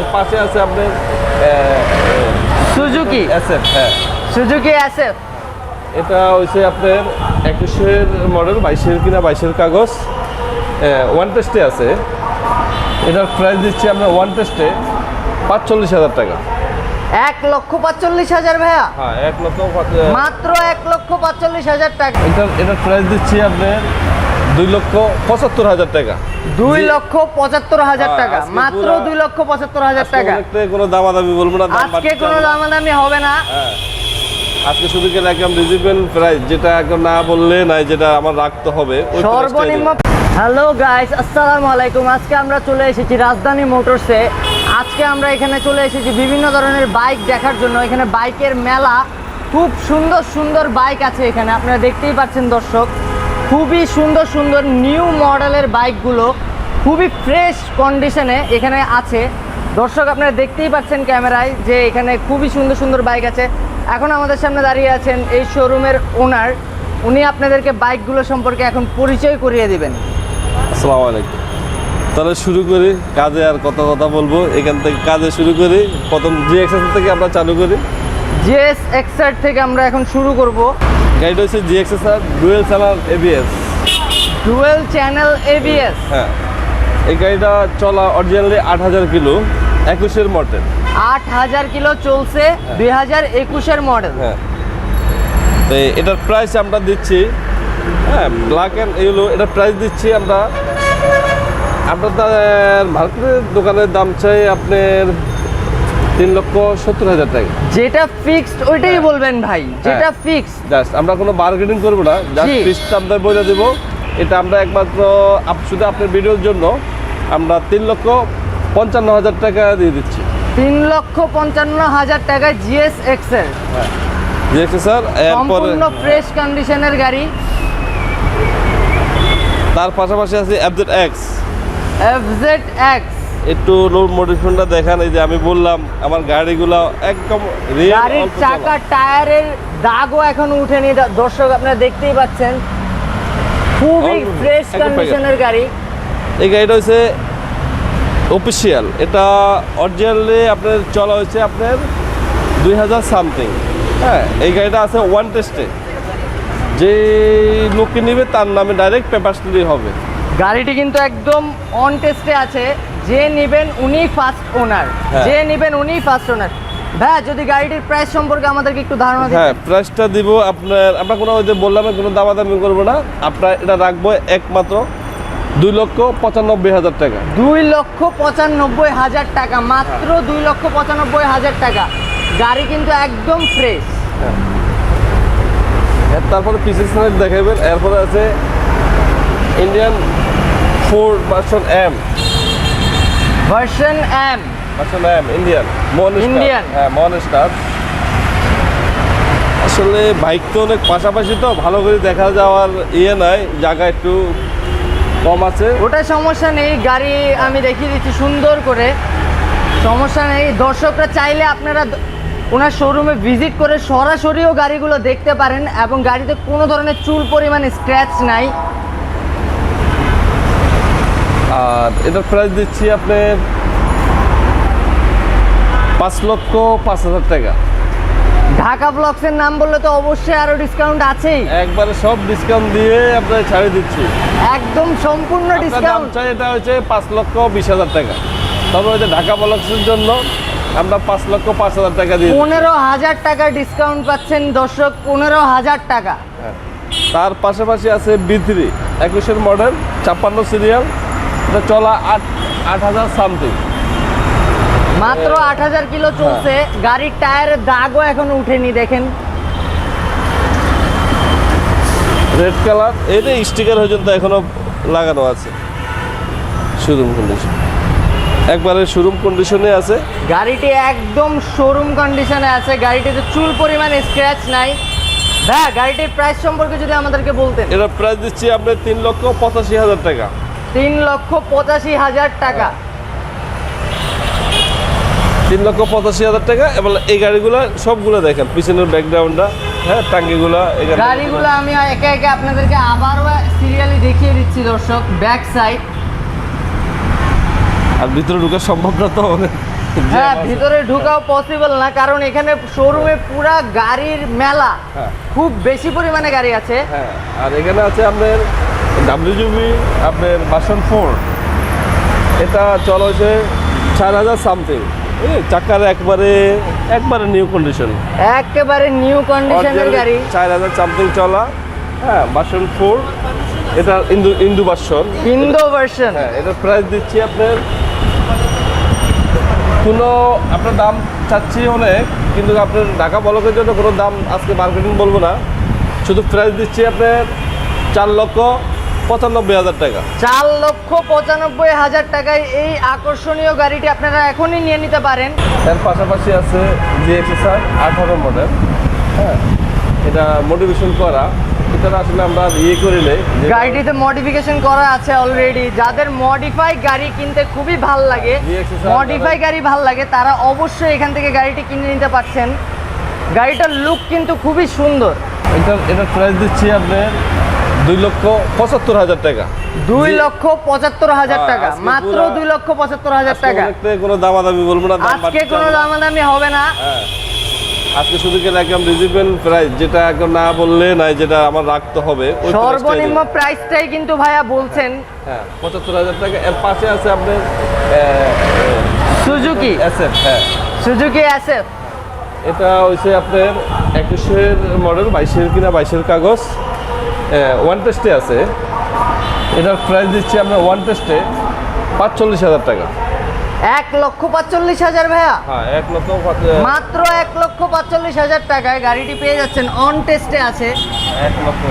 এর পাশে আছে আপনার সুজুকি? এসএফ হ্যাঁ। Suzuki SF? এটা হচ্ছে আপনার একুশের মডেল বাইশের কিনা বাইশের কাগজ। ওয়ান টেস্টে আছে। এটার প্রাইস দিচ্ছি আমরা ওয়ান টেস্টে পাঁচচল্লিশ হাজার টাকা। এক লক্ষ পাঁচচল্লিশ হাজার ভাইয়া? হ্যাঁ এক লক্ষ মাত্র এক লক্ষ পাঁচচল্লিশ হাজার টাকা। এটার এটার প্রাইস দিচ্ছি আপনার দুই লক্ষ পঁচাত্তর হাজার টাকা। দুই লক্ষ পঁচাত্তর হাজার হ্যাঁ, টাকা। মাত্র দুই লক্ষ পঁচাত্তর হাজার টাকা। কোনো দামাদামি বলব না আজকে কোনো। দামাদামি হবে না। হ্যাঁ। আজকে শুধু একদম রিজনেবল প্রাইস যেটা একদম না বললে নাই যেটা আমার রাখতে হবে সর্বনিম্ন হ্যালো গাইস আসসালামু আলাইকুম। আজকে আমরা চলে এসেছি রাজধানী মোটরসে আজকে আমরা এখানে চলে এসেছি বিভিন্ন ধরনের বাইক দেখার জন্য। এখানে বাইকের মেলা খুব সুন্দর সুন্দর বাইক আছে এখানে। আপনারা দেখতেই পাচ্ছেন দর্শক। খুবই সুন্দর সুন্দর নিউ মডেলের বাইকগুলো খুবই ফ্রেশ কন্ডিশনে এখানে আছে। দর্শক, আপনারা দেখতেই পাচ্ছেন ক্যামেরায় যে এখানে খুবই সুন্দর সুন্দর বাইক আছে। এখন আমাদের সামনে দাঁড়িয়ে আছেন এই শোরুমের ওনার উনি আপনাদেরকে বাইকগুলো সম্পর্কে এখন পরিচয় করিয়ে দিবেন। আসসালামু আলাইকুম। তাহলে শুরু করি, কাজে আর কত কথা বলব। এখান থেকে কাজে শুরু করি। প্রথম জি এক্সেস থেকে আমরা চালু করি। জিএস এক্সাইড থেকে আমরা এখন শুরু করব। গাড়িটা হচ্ছে জি এক্সেস আর ডুয়েল চালার এবিএস ডুয়েল চ্যানেল এবিএস হ্যাঁ। এই গাড়িটা চলা অরিজিনালি আট হাজার কিলো একুশের মডেল। আট হাজার কিলো চলছে দুই হাজার একুশের মডেল। হ্যাঁ। তো এটার প্রাইস আমরা দিচ্ছি হ্যাঁ ব্ল্যাক অ্যান্ড ইয়েলো এটার প্রাইস দিচ্ছি আমরা। আপনাদের মার্কেটের দোকানের দাম চাই আপনার তিন লক্ষ সত্তর হাজার টাকা। যেটা ফিক্সড ওইটাই হ্যাঁ। বলবেন ভাই যেটা ফিক্সড জাস্ট আমরা কোনো বার্গেনিং করব না জাস্ট। ফিসটা আমরা বলে দেবো। এটা আমরা একমাত্র শুধু আপনার ভিডিওর জন্য আমরা তিন লক্ষ পঞ্চান্ন হাজার টাকা দিয়ে দিচ্ছি। তিন লক্ষ পঞ্চান্ন হাজার টাকা জিএস এক্সেল দেখছি স্যার সম্পূর্ণ ফ্রেশ কন্ডিশনের গাড়ি। তার পাশাপাশি আছে অ্যাপজেড এক্স এফজেড এক্স একটু লোড মডিফিকেশনটা দেখান এই যে আমি বললাম আমার গাড়িগুলো একদম গাড়ির চাকা। টায়ারের দাগও এখন উঠেনি। দর্শক আপনারা দেখতেই পাচ্ছেন খুবই ফ্রেশ কন্ডিশনের গাড়ি। এই গাড়িটা হচ্ছে অফিসিয়াল এটা অরিজিনালি আপনার চলা হয়েছে আপনার দুই হাজার সামথিং হ্যাঁ এই গাড়িটা আছে ওয়ান টেস্টে যে লোককে নেবে তার নামে ডাইরেক্ট পেপার হবে। গাড়িটি কিন্তু একদম অন টেস্টে আছে। যে নেবেন উনি ফার্স্ট ওনার হ্যাঁ। যে নেবেন উনি ফার্স্ট ওনার ভাইয়া যদি গাড়িটির প্রাইস সম্পর্কে আমাদেরকে একটু ধারণা হ্যাঁ প্রাইসটা দিব আপনার আমরা কোনো যে বললাম কোনো দামাদামি করব না। আপনার এটা রাখব একমাত্র দুই লক্ষ পঁচানব্বই হাজার টাকা। দুই লক্ষ পঁচানব্বই হাজার টাকা মাত্র দুই লক্ষ পঁচানব্বই হাজার টাকা। গাড়ি কিন্তু একদম ফ্রেশ এর তারপরে পিসি সাইড দেখাবেন এরপরে আছে Indian four version M version M version M Indian মন Indian? হ্যাঁ মন স্টার আসলে বাইক তো অনেক পাশাপাশি তো ভালো করে দেখা যাওয়ার ইয়ে নাই জায়গা একটু কম আছে। ওটা সমস্যা নেই গাড়ি আমি দেখিয়ে দিচ্ছি সুন্দর করে। সমস্যা নেই দর্শকরা চাইলে আপনারা ওনার শোরুমে ভিজিট করে সরাসরিও গাড়িগুলো দেখতে পারেন এবং গাড়িতে কোনো ধরনের চুল পরিমাণ স্ক্র্যাচ নাই। আর এটার প্রাইস দিচ্ছি আপনার পাঁচ লক্ষ পাঁচ হাজার টাকা। ঢাকা ব্লকসের নাম বললে তো অবশ্যই আরও ডিসকাউন্ট আছেই। একবারে সব ডিসকাউন্ট দিয়ে আপনার ছাড়ে দিচ্ছি। একদম সম্পূর্ণ ডিসকাউন্ট চাই এটা হচ্ছে পাঁচ লক্ষ বিশ হাজার টাকা। তবে ওই যে ঢাকা বলক্সের জন্য আমরা পাঁচ লক্ষ পাঁচ হাজার টাকা দিচ্ছি। পনেরো হাজার টাকা ডিসকাউন্ট পাচ্ছেন দর্শক পনেরো হাজার টাকা। হ্যাঁ। তার পাশাপাশি আছে বি থ্রি একুশের মডেল ছাপ্পান্ন সিরিয়াল এটা চলা আট আট হাজার সামথিং মাত্র আট হাজার কিলো চলছে। গাড়ির টায়ারের দাগও এখন উঠেনি দেখেন। রেড কালার এটা স্টিকার পর্যন্ত এখনও লাগানো আছে। শোরুম কন্ডিশন একবারে শোরুম কন্ডিশনে আছে। গাড়িটি একদম শোরুম কন্ডিশনে আছে। গাড়িটিতে চুল পরিমাণ স্ক্র্যাচ নাই। ভাই গাড়িটির প্রাইস সম্পর্কে যদি আমাদেরকে বলতেন। এটা প্রাইস দিচ্ছি আপনার তিন লক্ষ পঁচাশি হাজার টাকা। তিন লক্ষ পঁচাশি হাজার টাকা। তিন লক্ষ পঁচাশি হাজার টাকা এবং এই গাড়িগুলো সবগুলো দেখেন পিছনের ব্যাকগ্রাউন্ডটা হ্যাঁ টাঙ্গিগুলো এখানে গাড়িগুলো। আমি একে একে আপনাদেরকে আবারও সিরিয়ালি দেখিয়ে দিচ্ছি দর্শক ব্যাক সাইড আর ভিতরে ঢুকা সম্ভব না তো হ্যাঁ ভিতরে ঢুকাও পসিবল না কারণ এখানে শোরুমে পুরা গাড়ির মেলা। হ্যাঁ। খুব বেশি পরিমাণে গাড়ি আছে। হ্যাঁ আর এখানে আছে আপনার ডাব্লিউজিবি আপনার বাসন ফোর এটা চল হচ্ছে চার হাজার সামথিং চাকার একবারে একবারে নিউ কন্ডিশন একেবারে নিউ কন্ডিশনের গাড়ি। চার হাজার সামথিং চলা। হ্যাঁ বাসন ফোর এটা ইন্দু ইন্দু বাসন ইন্দো ভার্সন হ্যাঁ এটার প্রাইস দিচ্ছি আপনার। কোনো আপনার দাম চাচ্ছি অনেক কিন্তু আপনার ঢাকা বলকের জন্য কোনো দাম আজকে মার্কেটিং বলব না। শুধু প্রাইস দিচ্ছি আপনার চার লক্ষ পঁচানব্বই হাজার টাকা। চার লক্ষ পঁচানব্বই হাজার টাকায় এই আকর্ষণীয় গাড়িটি আপনারা এখনই নিয়ে নিতে পারেন। এর পাশাপাশি আছে জিএক্সএসআর আঠারো মডেল হ্যাঁ? এটা মোটিভেশন করা। এটা আসলে আমরা ইয়ে করি নেই। গাড়িটিতে মডিফিকেশন করা আছে অলরেডি যাদের মডিফাই গাড়ি কিনতে খুবই ভালো লাগে মডিফাই গাড়ি ভালো লাগে তারা অবশ্যই এখান থেকে গাড়িটি কিনে নিতে পারছেন। গাড়িটার লুক কিন্তু খুবই সুন্দর। এটা এটার প্রাইস দিচ্ছি আপনার দুই লক্ষ পঁচাত্তর হাজার টাকা। দুই লক্ষ পঁচাত্তর হাজার হ্যাঁ, টাকা। মাত্র দুই লক্ষ পঁচাত্তর হাজার টাকা। কোনো দামাদামি বলব না আজকে কোনো। দামাদামি হবে না। হ্যাঁ। আজকে শুধু কেন একদম রিজনেবল প্রাইস যেটা একদম না বললে নাই যেটা আমার রাখতে হবে ওই সর্বনিম্ন প্রাইসটাই কিন্তু ভাইয়া বলছেন। হ্যাঁ পঁচাত্তর হাজার টাকা। এর পাশে আছে আপনার সুজুকি। অ্যাসেট হ্যাঁ। সুজুকি এসএফ এটা হচ্ছে আপনার একুশের মডেল বাইশের কিনা বাইশের কাগজ। ওয়ান টেস্টে আছে। এটার প্রাইস দিচ্ছি আমরা ওয়ান টেস্টে পাঁচচল্লিশ হাজার টাকা। এক লক্ষ পাঁচচল্লিশ হাজার ভাইয়া? হ্যাঁ এক লক্ষ মাত্র এক লক্ষ পাঁচচল্লিশ হাজার টাকায় গাড়িটি পেয়ে যাচ্ছেন। অন টেস্টে আছে। এক লক্ষ